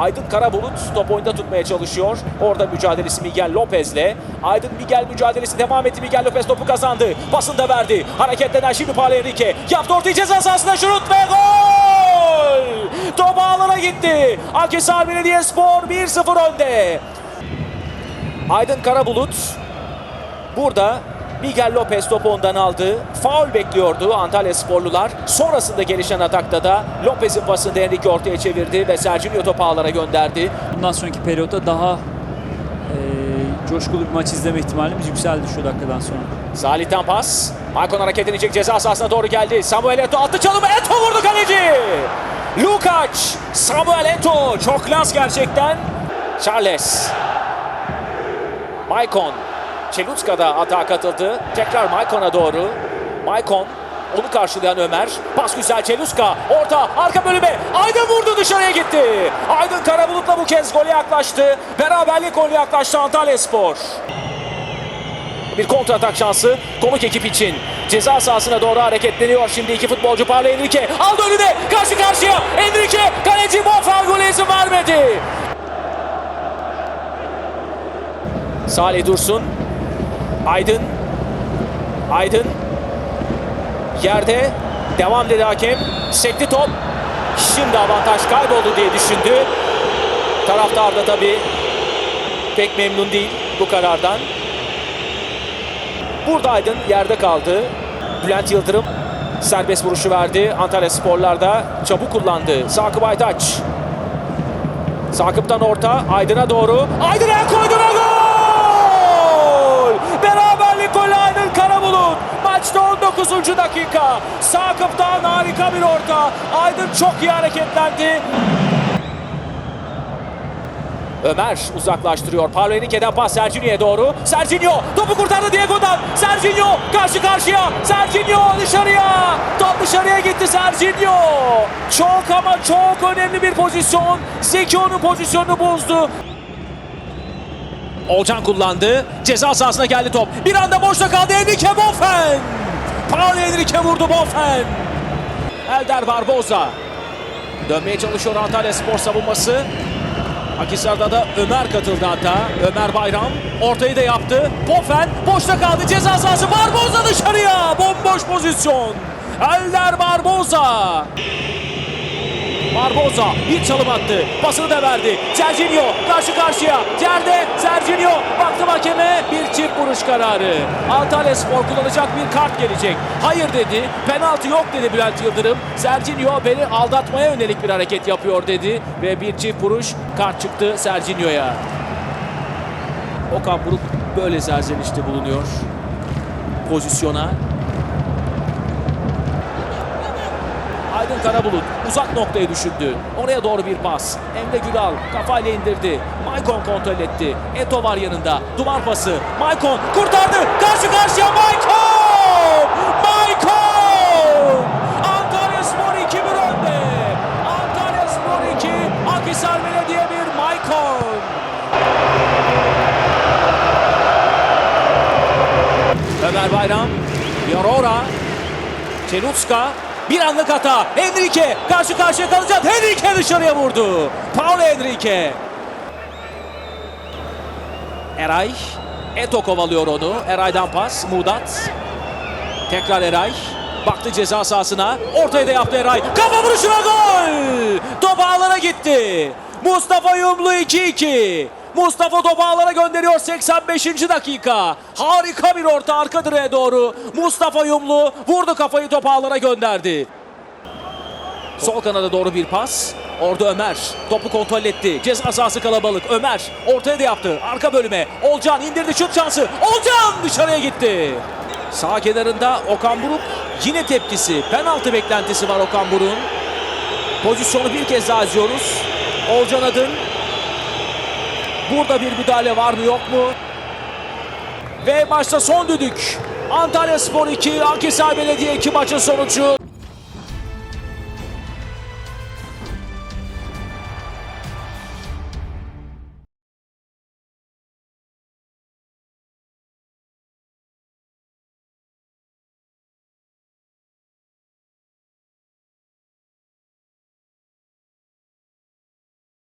Aydın Karabulut top oyunda tutmaya çalışıyor. Orada mücadelesi Miguel Lopez'le. Aydın Miguel mücadelesi devam etti. Miguel Lopez topu kazandı. Pasını da verdi. Hareketlenen şimdi Paulo Henrique. Yaptı ortayı ceza sahasına şut ve gol! Top ağlara gitti. Akhisar Belediyespor 1-0 önde. Aydın Karabulut burada Miguel Lopez topu ondan aldı. Faul bekliyordu Antalya sporlular. Sonrasında gelişen atakta da Lopez'in pasını Henrique ortaya çevirdi ve Sergio topu ağlara gönderdi. Bundan sonraki periyotta daha e, coşkulu bir maç izleme ihtimalimiz yükseldi şu dakikadan sonra. Salih'ten pas. Maicon hareket edecek ceza sahasına doğru geldi. Samuel Eto attı çalımı. Eto vurdu kaleci. Lukac. Samuel Eto. Çok klas gerçekten. Charles. Maicon. Çelutska da atağa katıldı. Tekrar Maicon'a doğru. Maicon. Onu karşılayan Ömer. Pas güzel Çeluska. Orta. Arka bölüme. Aydın vurdu dışarıya gitti. Aydın Karabulut'la bu kez gole yaklaştı. Beraberlik golü yaklaştı Antalya Spor. Bir kontra atak şansı konuk ekip için. Ceza sahasına doğru hareketleniyor. Şimdi iki futbolcu Paulo Henrique. Aldı önüne. Karşı karşıya. Henrique. Kaleci Bonfal gole izin vermedi. Salih Dursun. Aydın. Aydın. Yerde. Devam dedi hakem. Sekti top. Şimdi avantaj kayboldu diye düşündü. Taraftar da tabii pek memnun değil bu karardan. Burada Aydın yerde kaldı. Bülent Yıldırım serbest vuruşu verdi. Antalya Sporlar'da çabuk kullandı. Sakıp Aytaç. Sakıp'tan orta Aydın'a doğru. Aydın'a koydu ve gol! Beraberlik golü Aydın Karabulut. Maçta 19. dakika. Sakıp'tan harika bir orta. Aydın çok iyi hareketlendi. Ömer uzaklaştırıyor. Paulo Henrique'den pas Serginho'ya doğru. Serginho topu kurtardı Diego'dan. Serginho karşı karşıya. Serginho dışarıya. Top dışarıya gitti Serginho. Çok ama çok önemli bir pozisyon. Zeki onun pozisyonunu bozdu. Olcan kullandı. Ceza sahasına geldi top. Bir anda boşta kaldı Enrique Bofen. Paulo Henrique vurdu Bofen. Elder Barboza. Dönmeye çalışıyor Antalya Spor savunması. Akisar'da da Ömer katıldı hatta. Ömer Bayram ortayı da yaptı. Bofen boşta kaldı. Ceza sahası Barboza dışarıya. Bomboş pozisyon. Elder Barboza. Barboza bir çalım attı. Pasını da verdi. Serginho karşı karşıya. Yerde Serginho baktı hakeme. Bir çift vuruş kararı. Antalya Spor kullanacak bir kart gelecek. Hayır dedi. Penaltı yok dedi Bülent Yıldırım. Serginho beni aldatmaya yönelik bir hareket yapıyor dedi. Ve bir çift vuruş kart çıktı Serginho'ya. Okan Buruk böyle serzenişte bulunuyor. Pozisyona. Aydın Karabulut uzak noktaya düşündü. Oraya doğru bir pas. Emre Gülal kafayla indirdi. Maicon kontrol etti. Eto var yanında. Duman pası. Maicon kurtardı. Karşı karşıya Maicon! Maicon! Antalya Spor 2-1 önde. Antalya Spor 2, Akhisar Belediye 1, Maicon. Ömer Bayram, Yorora, Çelutska bir anlık hata. Henrique karşı karşıya kalacak. Henrique dışarıya vurdu. Paulo Henrique. Eray. Eto kovalıyor onu. Eray'dan pas. Mudat. Tekrar Eray. Baktı ceza sahasına. Ortaya da yaptı Eray. Kafa vuruşuna gol. Top ağlara gitti. Mustafa Yumlu 2-2. Mustafa topu ağlara gönderiyor 85. dakika. Harika bir orta arka direğe doğru. Mustafa Yumlu vurdu kafayı top ağlara gönderdi. Sol kanada doğru bir pas. Orada Ömer topu kontrol etti. Ceza sahası kalabalık. Ömer ortaya da yaptı. Arka bölüme. Olcan indirdi şut şansı. Olcan dışarıya gitti. Sağ kenarında Okan Buruk yine tepkisi. Penaltı beklentisi var Okan Buruk'un. Pozisyonu bir kez daha izliyoruz. Olcan Adın. Burada bir müdahale var mı yok mu? Ve maçta son düdük. Antalya Spor 2, Akhisar Belediye 2 maçın sonucu.